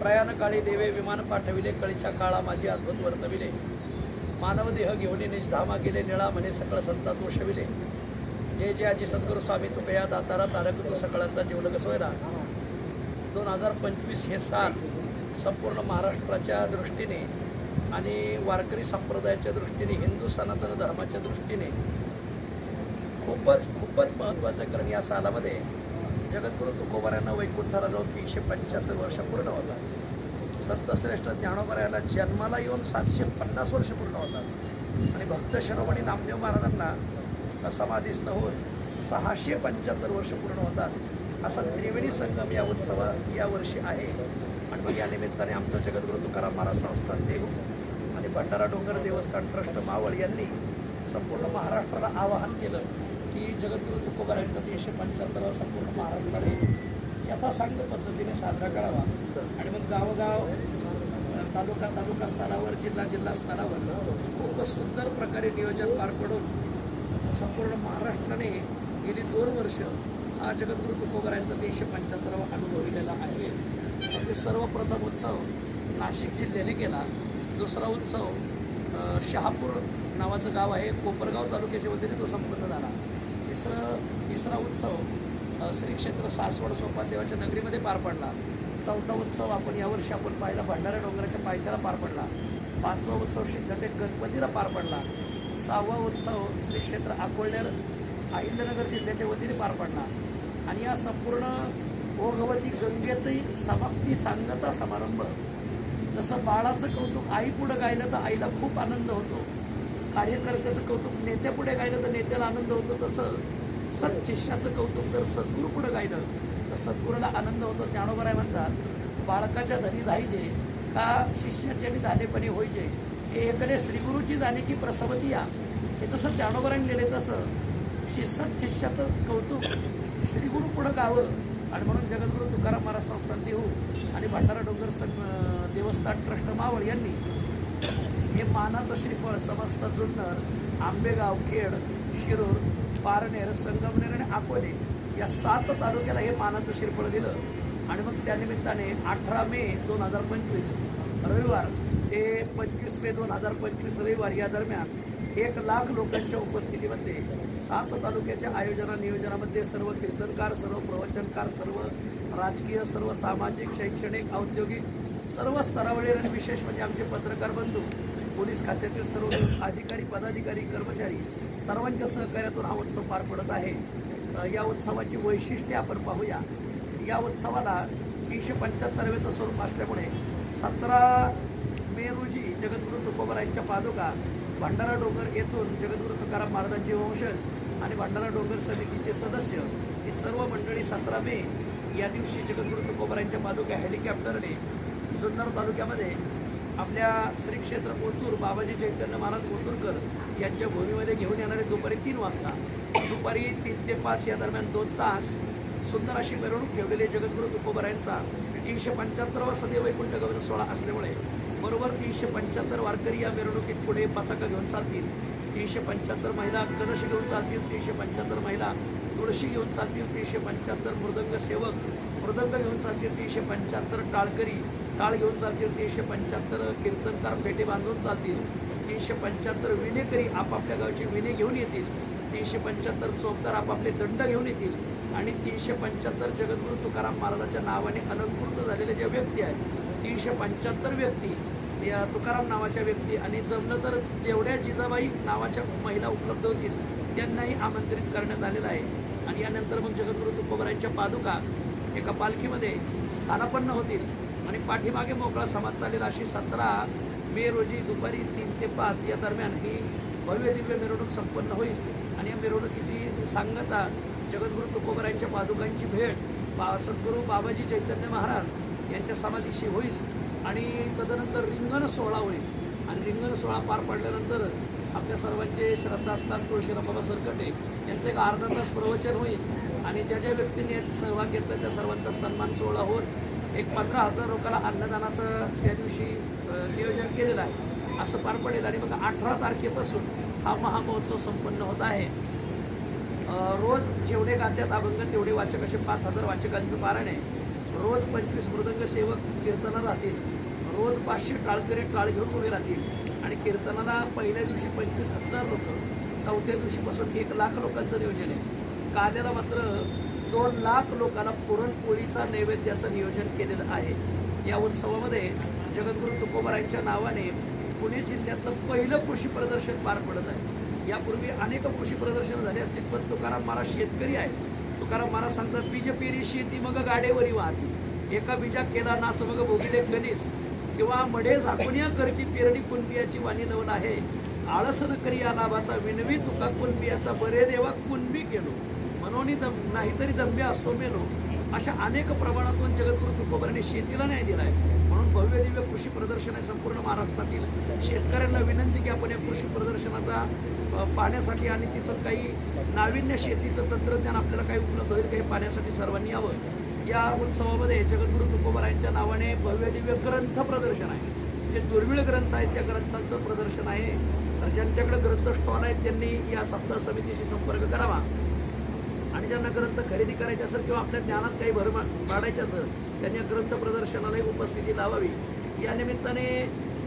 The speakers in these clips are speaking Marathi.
प्रयाणकाळी देवे विमान पाठविले कळीच्या काळा माझी अद्भुत वर्तविले. मानव देह घेऊन निजधामा गेले निळा म्हणे सकळ संता दोषविले जे जे आजी सद्गुरू स्वामी तू या दातारा तारक तू सकळांचा जीवलग सोयरा दोन हजार पंचवीस हे साल संपूर्ण महाराष्ट्राच्या दृष्टीने आणि वारकरी संप्रदायाच्या दृष्टीने हिंदू सनातन धर्माच्या दृष्टीने खूपच खूपच महत्त्वाचं कारण या सालामध्ये जगद्गुरु तुकोबारायांना वैकुंठाला जाऊन तीनशे पंच्याहत्तर वर्ष पूर्ण होतात. संतश्रेष्ठ ज्ञानोबारायाला जन्माला येऊन सातशे पन्नास वर्ष पूर्ण होतात. आणि भक्त शिरोमणी नामदेव महाराजांना समाधीस्थ होऊन सहाशे पंच्याहत्तर वर्ष पूर्ण होतात. असा त्रिवेणी संगम या उत्सवा या वर्षी आहे. आणि मग या निमित्ताने आमचं जगद्गुरु तुकाराम महाराज संस्थान देऊ आणि भंडारा डोंगर देवस्थान ट्रस्ट मावळ यांनी संपूर्ण महाराष्ट्राला आवाहन केलं. की जगद्गुरु तुकोबारायांचा तीनशे पंच्याहत्तरावा संपूर्ण महाराष्ट्राने यथासांग पद्धतीने साजरा करावा. आणि मग गावोगाव तालुका तालुका स्तरावर जिल्हा जिल्हा स्तरावर खूप सुंदर प्रकारे नियोजन पार पडून संपूर्ण महाराष्ट्राने गेली दोन वर्ष हा जगद्गुरु तुकोबारायांचा तीनशे पंच्याहत्तरावा अनुभवलेला आहे. अगदी सर्वप्रथम उत्सव नाशिक जिल्ह्याने केला. दुसरा उत्सव शहापूर नावाचं गाव आहे. कोपरगाव तालुक्याच्या वतीने तो संपन्न झाला. तिसरं तिसरा उत्सव श्री क्षेत्र सासवड सोपान देवाच्या नगरीमध्ये पार पडला. चौथा उत्सव आपण यावर्षी आपण पाहिला भंडारा डोंगराच्या पायथ्याला पार पडला. पाचवा उत्सव सिद्धटेक गणपतीला पार पडला. सहावा उत्सव श्री क्षेत्र अकोळनेर अहिल्यानगर जिल्ह्याच्या वतीने पार पडला. आणि या संपूर्ण ओघवती गंगेचंही समाप्ती सांगता समारंभ. जसं बाळाचं कौतुक आई पुढं गायलं तर आईला खूप आनंद होतो. कार्यकर्त्याचं कौतुक नेत्यापुढे गायलं तर नेत्याला आनंद होतो तसं सत शिष्याचं कौतुक जर सद्गुरू पुढं गायलं. तर सद्गुरूला आनंद होतो. ज्ञानोबराय म्हणतात बाळकाच्या धनी जायचे का शिष्याच्या मी धानेपणे होईजे हे एकडे श्रीगुरूची जाणे की प्रसवती या. हे जसं ज्ञानोबराने लिहिले तसं शि सत शिष्याचं कौतुक श्रीगुरू पुढं गावं. आणि म्हणून जगद्गुरू तुकाराम महाराज संस्थान देऊ आणि भंडारा डोंगर सं देवस्थान ट्रस्ट मावळ यांनी हे मानाचं श्रीफळ समस्त जुन्नर आंबेगाव खेड शिरूर पारनेर संगमनेर आणि अकोले या सात तालुक्याला हे मानाचं श्रीफळ दिलं. आणि मग त्यानिमित्ताने अठरा मे दोन हजार पंचवीस रविवार ते पंचवीस मे दोन हजार पंचवीस रविवार या दरम्यान एक लाख लोकांच्या उपस्थितीमध्ये सात तालुक्याच्या आयोजना नियोजनामध्ये सर्व कीर्तनकार सर्व प्रवचनकार सर्व राजकीय सर्व सामाजिक शैक्षणिक औद्योगिक सर्व स्तरावरील आणि विशेष म्हणजे आमचे पत्रकार बंधू पोलीस खात्यातील सर्व अधिकारी पदाधिकारी कर्मचारी सर्वांच्या सहकार्यातून हा उत्सव पार पडत आहे. या उत्सवाची वैशिष्ट्ये आपण पाहूया. या उत्सवाला तीनशे पंच्याहत्तरवेचं स्वरूप असल्यामुळे सतरा मे रोजी जगद्गुरू तुकोबरायांच्या पादुका भंडारा डोंगर येथून जगद्गुरू तुकाराम महाराजांचे वंशज आणि भंडारा डोंगर समितीचे सदस्य ही सर्व मंडळी सतरा मे या दिवशी जगद्गुरू तुकोबरायांच्या पादुका हेलिकॉप्टरने जुन्नर तालुक्यामध्ये आपल्या श्री क्षेत्र कोथूर बाबाजी चैतन्य महाराज कोथूरकर यांच्या भूमीमध्ये घेऊन येणारे दुपारी तीन वाजता दुपारी तीन ते पाच या दरम्यान दोन तास सुंदर अशी मिरवणूक ठेवलेली आहे. जगद्गुरू तुकोबरायांचा तीनशे पंच्याहत्तरावा सदैव वैकुंठ गमन सोहळा असल्यामुळे बरोबर तीनशे पंच्याहत्तर वारकरी या मिरवणुकीत पुढे पताका घेऊन चालतील. तीनशे पंच्याहत्तर महिला कलश घेऊन चालतील. तीनशे पंच्याहत्तर महिला तुळशी घेऊन चालतील. तीनशे पंच्याहत्तर मृदंग सेवक मृदंग घेऊन चालतील. तीनशे पंच्याहत्तर टाळकरी टाळ घेऊन चालतील तीनशे पंच्याहत्तर कीर्तनकार पेटे बांधून चालतील तीनशे पंच्याहत्तर विनेकरी आपापल्या गावचे विने घेऊन येतील तीनशे पंच्याहत्तर चोपदार आपापले दंड घेऊन येतील आणि तीनशे पंच्याहत्तर जगद्गुरू तुकाराम महाराजाच्या नावाने अलंकृत झालेल्या ज्या व्यक्ती आहेत तीनशे पंच्याहत्तर व्यक्ती या तुकाराम नावाच्या व्यक्ती आणि जमलं तर जेवढ्या जिजाबाई नावाच्या महिला उपलब्ध होतील त्यांनाही आमंत्रित करण्यात आलेलं आहे. आणि यानंतर मग जगद्गुरू तुकोबरायांच्या पादुका एका पालखीमध्ये स्थानापन्न होतील. आणि पाठीमागे मोकळा समाज चालेल अशी सतरा मे रोजी दुपारी तीन ते पाच या दरम्यान ही भव्य दिव्य मिरवणूक संपन्न होईल. आणि या मिरवणुकीची सांगता जगद्गुरू तुकोबरायांच्या पादुकांची भेट बा सद्गुरू बाबाजी चैतन्य महाराज यांच्या समाधीशी होईल आणि तदनंतर रिंगण सोहळा होईल. आणि रिंगण सोहळा पार पडल्यानंतर आपल्या सर्वांचे श्रद्धास्थान तुळशीरामबाबा सरकटे यांचं एक अर्धा तास प्रवचन होईल. आणि ज्या ज्या व्यक्तींनी यात सहभाग घेतला त्या सर्वांचा सन्मान सोहळा होईल एक पंधरा हजार लोकांना अन्नदानाचं त्या दिवशी नियोजन केलेलं आहे. असं पार पडेल आणि मग अठरा तारखेपासून हा महामहोत्सव संपन्न होत आहे. रोज जेवढे गात्यात अभंग तेवढे वाचक असे पाच हजार वाचकांचं पारण आहे. रोज पंचवीस मृदंग सेवक कीर्तनाला राहतील. रोज पाचशे टाळकरी टाळ घेऊन उभे राहतील. आणि कीर्तनाला पहिल्या दिवशी पंचवीस हजार लोक चौथ्या दिवशीपासून एक लाख लोकांचं नियोजन आहे. काद्याला मात्र दोन लाख लोकांना पुरणपोळीचा नैवेद्याचं नियोजन केलेलं आहे. या उत्सवामध्ये जगद्गुरू तुकोबारायांच्या नावाने पुणे जिल्ह्यातलं पहिलं कृषी प्रदर्शन पार पडत आहे. यापूर्वी अनेक कृषी प्रदर्शन झाले असतील पण तुकाराम महाराज शेतकरी आहे तुकाराम महाराज सांगतात बीज पेरी शेती मग गाडेवरी वाहती. एका बीजा केला नास मग भोगिले गणेश. किंवा मढे झाकुनिया करती पेरणी कुणबियाची वाणी नवन आहे. आळसन करी या नावाचा विनवी तुका कुणबियाचा बरे देवा कुणबी केलो. म्हणून दम नाहीतरी दंबे असतो मेलो अशा अनेक प्रमाणातून जगद्गुरु तुकोबरांनी शेतीला न्याय दिला आहे म्हणून भव्य दिव्य कृषी प्रदर्शन आहे संपूर्ण महाराष्ट्रातील. शेतकऱ्यांना विनंती की आपण या कृषी प्रदर्शनाचा पाहण्यासाठी आणि तिथून काही नाविन्य शेतीचं तंत्रज्ञान आपल्याला काही उपलब्ध होईल काही पाहण्यासाठी सर्वांनी यावं. या उत्सवामध्ये जगद्गुरु तुकोबरांच्या नावाने भव्य दिव्य ग्रंथ प्रदर्शन आहे. जे दुर्मिळ ग्रंथ आहेत त्या ग्रंथांचं प्रदर्शन आहे. तर ज्यांच्याकडे ग्रंथ स्टॉल आहेत त्यांनी या सप्ताह समितीशी संपर्क करावा. आणि ज्यांना ग्रंथ खरेदी करायचे असेल किंवा आपल्या ज्ञानात काही भर वाढायचे असेल त्यांनी ग्रंथ प्रदर्शनालाही उपस्थिती लावावी. या निमित्ताने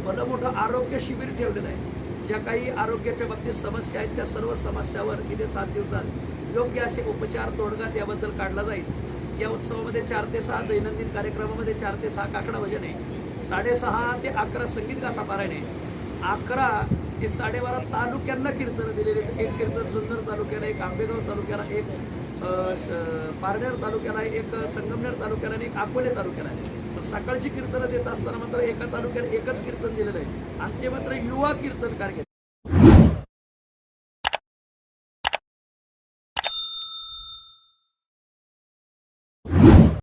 भलं मोठं आरोग्य शिबिर ठेवलेलं आहे. ज्या काही आरोग्याच्या बाबतीत समस्या आहेत त्या सर्व समस्यावर गेले सात दिवसात योग्य असे उपचार तोडगा त्याबद्दल काढला जाईल. या उत्सवामध्ये चार ते सहा दैनंदिन कार्यक्रमामध्ये चार ते सहा काकडा भजन आहे. साडेसहा ते अकरा संगीत गाथा पारायण आहे. अकरा ते साडेबारा तालुक्यांना कीर्तन दिलेले आहेत. एक कीर्तन सुंदर तालुक्याला एक आंबेगाव तालुक्याला एक पारनेर तालुक्याला एक संगमनेर तालुक्याला आणि एक अकोले तालुक्याला. आहे सकाळची कीर्तनं देत असताना मात्र एका तालुक्यात एकच कीर्तन दिलेलं आहे. आणि ते मात्र युवा कीर्तनकार